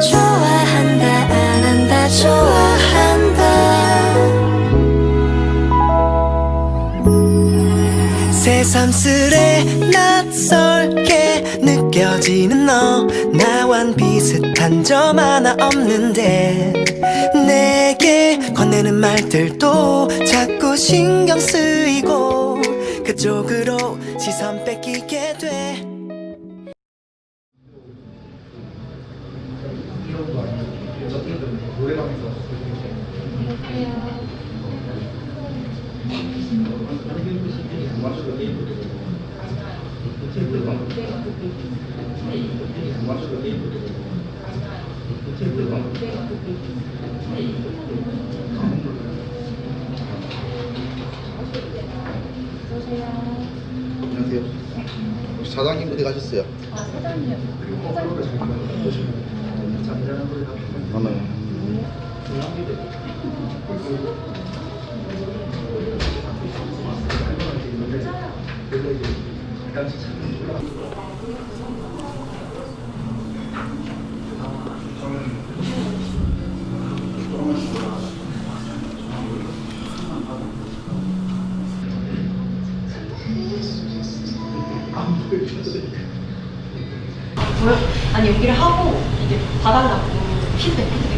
좋아한다 안 한다 좋아한다. 새삼스레 낯설게 느껴지는 너. 나wan 비슷한 점 하나 없는데 건네는 말들도 자꾸 신경 쓰이고 그쪽으로 시선 뺏기게 돼 사장님 어디 가셨어요? 아, 사장님요. 사장님. 뭐야? 여기를 하고 이게 봐달라고 피드백 피드백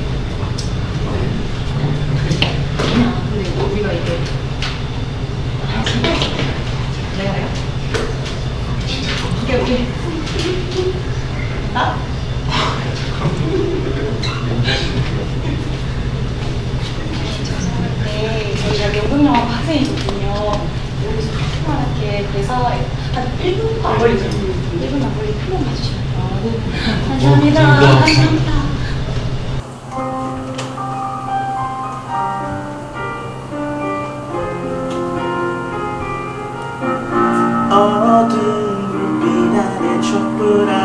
아래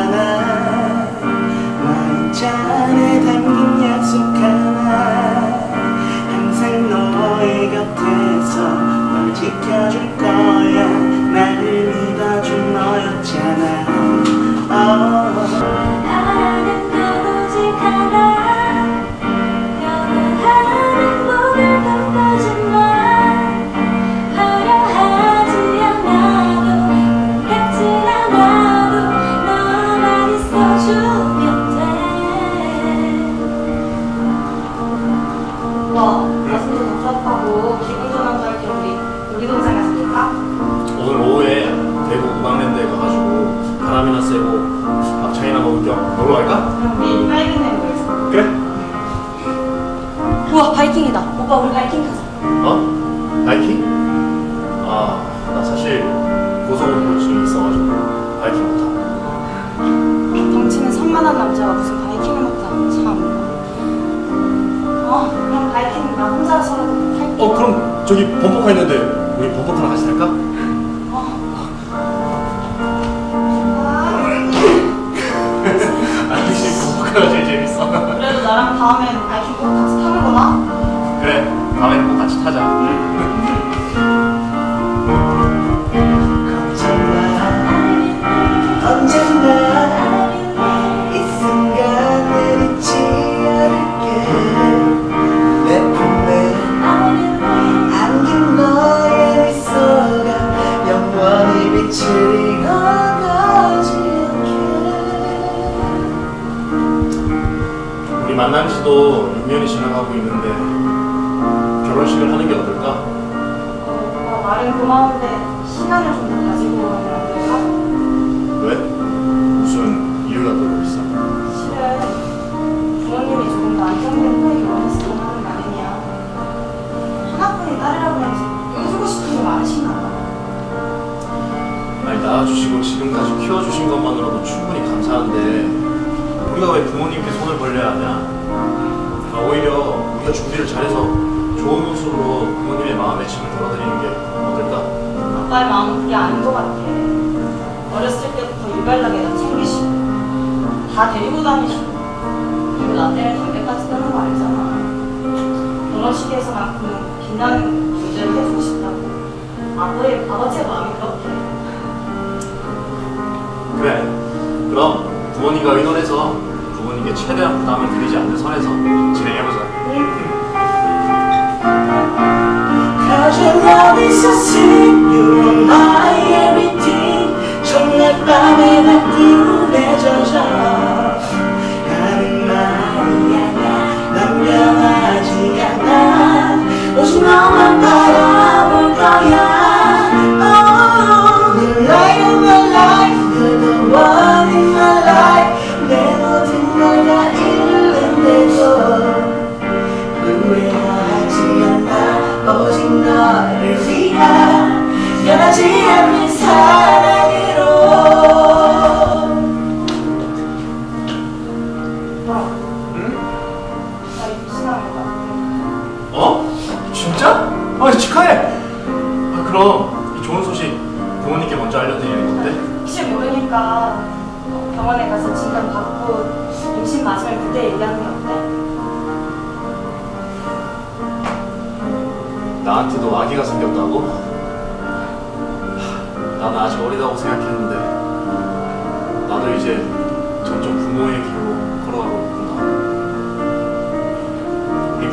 만난 지도 6년이 지나가고 있는데 결혼식을 하는 게 어떨까? 어, 오빠 말은 고마운데 시간을 좀 더 가지고 가면 어떨까? 왜? 무슨 이유가 들고 있어? 실은 부모님이 조금 더 안정된 후에 결혼했으면 하는 마음이야. 하나뿐인 딸이라고 해서 해주고 싶은 게 많으신가 봐. 아니 낳아주시고 지금까지 키워주신 것만으로도 충분히 감사한데 우리가 왜 부모님께 손을 벌려야 하냐? 아, 오히려 우리가 준비를 잘해서 좋은 모습으로 부모님의 마음에 짐을 덜어드리는 게 어떨까? 아빠의 마음은 그게 아닌 것 같아. 어렸을 때부터 유별나게 다 챙기시고, 다 데리고 다니시고, 그리고 나 때문에 담배까지 끊는 거 알잖아. 결혼식에서만큼 빛나는 준비를 해주고 싶다고. 아버의, 아버지의 마음이 그렇게. 그래. 그럼 부모님과 의논해서 부모님께 최대한 부담을 드리지 않는 선에서 진행해보자. Cause your love is so sweet You are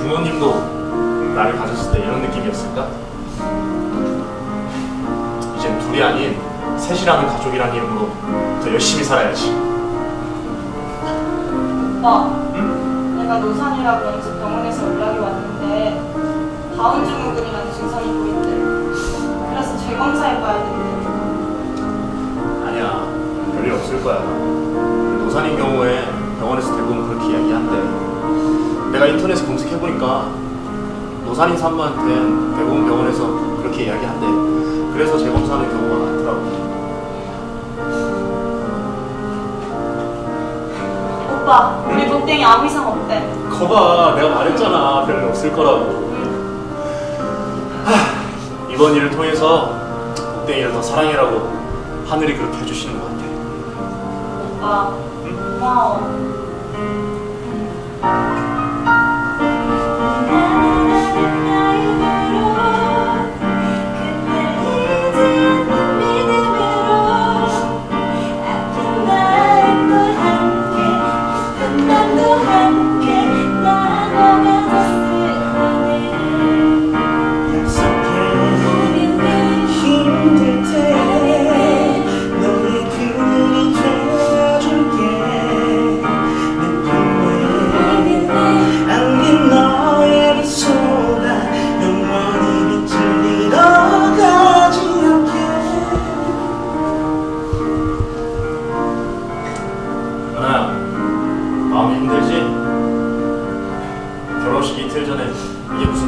부모님도 나를 가졌을 때 이런 느낌이었을까? 이젠 둘이 아닌 셋이라는 가족이라는 이름으로 더 열심히 살아야지. 오빠, 응? 내가 노산이라고 언제 병원에서 연락이 왔는데 다운 증후군이라는 증상이 보인대. 그래서 재검사해봐야 된대. 아니야 별일 없을 거야 노산인 경우에 병원에서 대부분 그렇게 이야기한대 내가 인터넷에 검색해보니까 노산인 산모한테는 대부분 병원에서 그렇게 이야기한대. 그래서 재검사하는 경우가 많더라고. 오빠, 우리 목땡이 아무 이상 없대. 거봐 내가 말했잖아. 별일 없을 거라고. 하, 이번 일을 통해서 목땡이를 더 사랑해라고 하늘이 그렇게 해주시는 것 같아. 오빠, 고마워.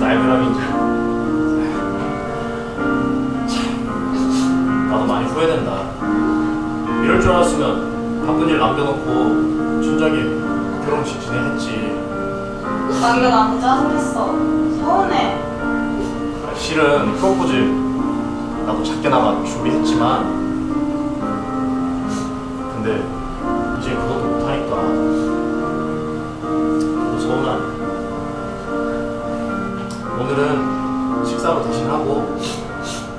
날벼락인지 참 나도 많이 후회된다 이럴 줄 알았으면 바쁜 일 남겨놓고 순작에 결혼식 진행했지 남겨 나한테 짜증냈어. 서운해. 실은 프로포즈 나도 작게나마 준비했지만 하고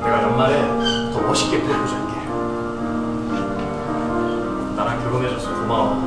내가 연말에 더 멋있게 프로포즈 할게. 나랑 결혼해줘서 고마워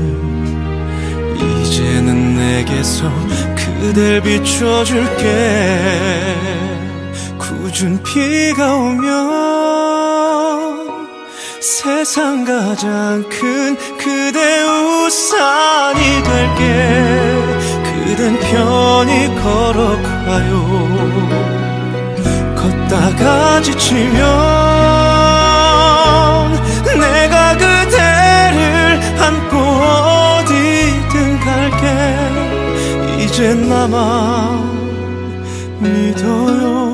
이제는 내게서 그댈 비춰줄게. 굳은 비가 오면 세상 가장 큰 그대 우산이 될게. 그댄 편히 걸어가요. 걷다가 지치면 갈게 이젠 나만 믿어요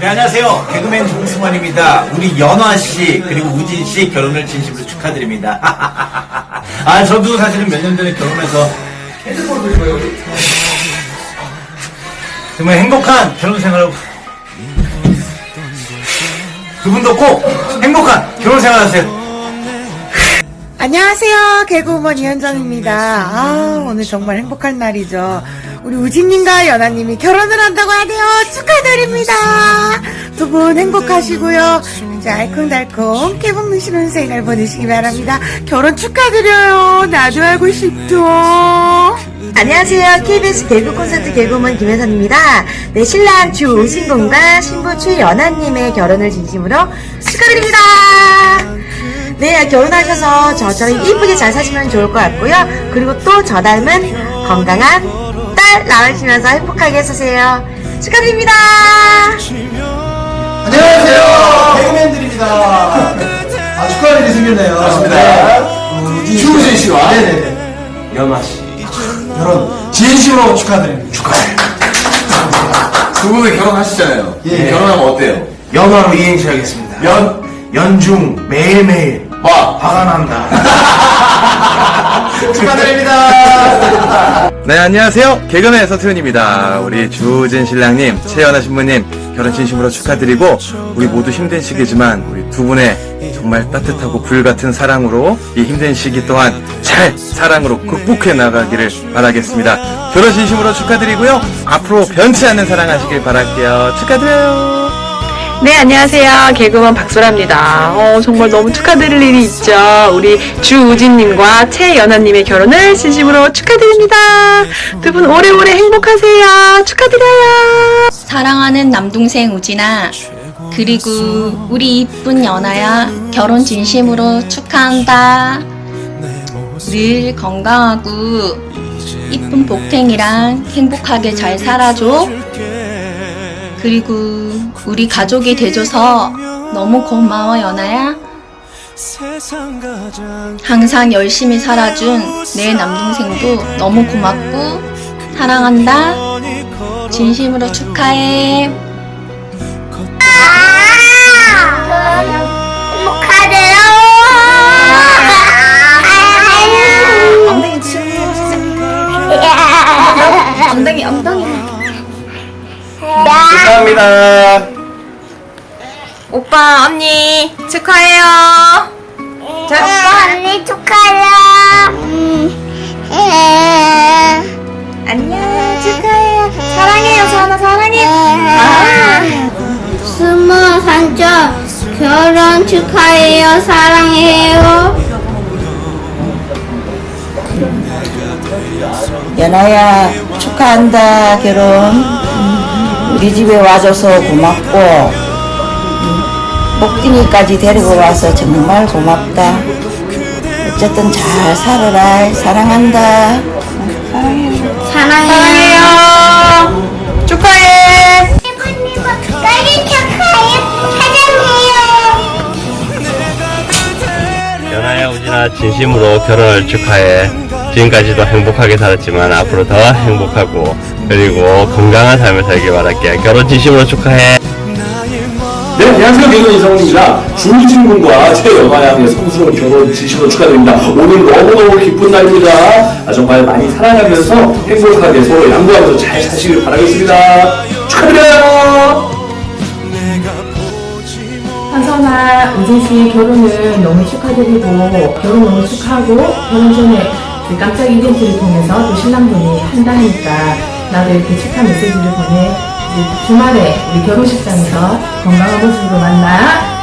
네, 안녕하세요. 개그맨 정승환입니다. 우리 연화 씨 그리고 우진 씨 결혼을 진심으로 축하드립니다. 아, 저도 사실은 몇 년 전에 결혼해서 정말 행복한 결혼 생활을 두 분도 꼭 행복한 결혼 생활 하세요. 안녕하세요. 개그우먼 이현정입니다. 아, 오늘 정말 행복한 날이죠. 우리 우진님과 연아님이 결혼을 한다고 하네요. 축하드립니다. 두분 행복하시고요. 이제 알콩달콩 깨먹는 신혼생활 보내시기 바랍니다. 결혼 축하드려요. 나도 하고 싶어. 안녕하세요. KBS 개그 콘서트 개그우먼 김혜선입니다. 네, 신랑 주우진군과 신부 최연아님의 결혼을 진심으로 축하드립니다. 네, 결혼하셔서 저처럼 이쁘게 잘 사시면 좋을 것 같고요. 그리고 또 저 닮은 건강한 딸 낳으시면서 행복하게 사세요. 축하드립니다. 안녕하세요. 개그맨들입니다. 아, 축하할 일이 생겼네요. 맞습니다. 추우진 씨와 네네. 연화 씨. 결혼 진심으로 축하드립니다. 축하드립니다. 두 분은 결혼하시잖아요. 예. 결혼하면 어때요? 연화로 이행시 하겠습니다. 연, 연중, 매일매일. 와, 화가 난다. 축하드립니다. 네, 안녕하세요. 개그맨 서태훈입니다. 우리 주진 신랑님, 최연아 신부님, 결혼 진심으로 축하드리고, 우리 모두 힘든 시기지만, 우리 두 분의 정말 따뜻하고 불같은 사랑으로, 이 힘든 시기 또한 잘 사랑으로 극복해 나가기를 바라겠습니다. 결혼 진심으로 축하드리고요. 앞으로 변치 않는 사랑 하시길 바랄게요. 축하드려요. 네, 안녕하세요. 개그맨 박소라입니다. 어, 정말 너무 축하드릴 일이 있죠. 우리 주우진님과 최연아님의 결혼을 진심으로 축하드립니다. 두 분 오래오래 행복하세요. 축하드려요. 사랑하는 남동생 우진아, 그리고 우리 이쁜 연아야, 결혼 진심으로 축하한다. 늘 건강하고 이쁜 복탱이랑 행복하게 잘 살아줘. 그리고 우리 가족이 돼줘서 너무 고마워, 연아야. 항상 열심히 살아준 내 남동생도 너무 고맙고 사랑한다. 진심으로 축하해. 엉덩이 엉덩이 축하합니다. 오빠, 언니, 축하해요. 오빠 언니 축하해. 안녕 축하해요 사랑해요 서하나 사랑해 스무 산점 결혼 축하해요. 사랑해요. 연아야 축하한다 결혼 음, 우리 집에 와줘서 고맙고 음, 복딩이까지 데리고 와서 정말 고맙다 어쨌든 잘 살아라 사랑한다 음, 사랑해요 사랑해요. 축하해. 사랑해요. 연아야 우진아 진심으로 결혼을 축하해 지금까지도 행복하게 살았지만 앞으로 더 행복하고 그리고 건강한 삶을 살길 바랄게 결혼 진심으로 축하해 네, 안녕하세요. 개그맨 이성훈입니다. 주우진 군과 최연아 양의 성스러운 결혼 진심으로 축하드립니다. 오늘 너무너무 기쁜 날입니다. 아, 정말 많이 사랑하면서 행복하게 서로 양보하면서 잘 사시길 바라겠습니다. 축하드려요! 한선아, 우진 씨 결혼을 너무 축하드리고 결혼 너무 축하하고 결혼 전에 그 깜짝 이벤트를 통해서 또 신랑분이 한다니까 나도 이렇게 축하 메시지를 보내 주말에 우리 결혼식장에서 건강한 모습으로 만나.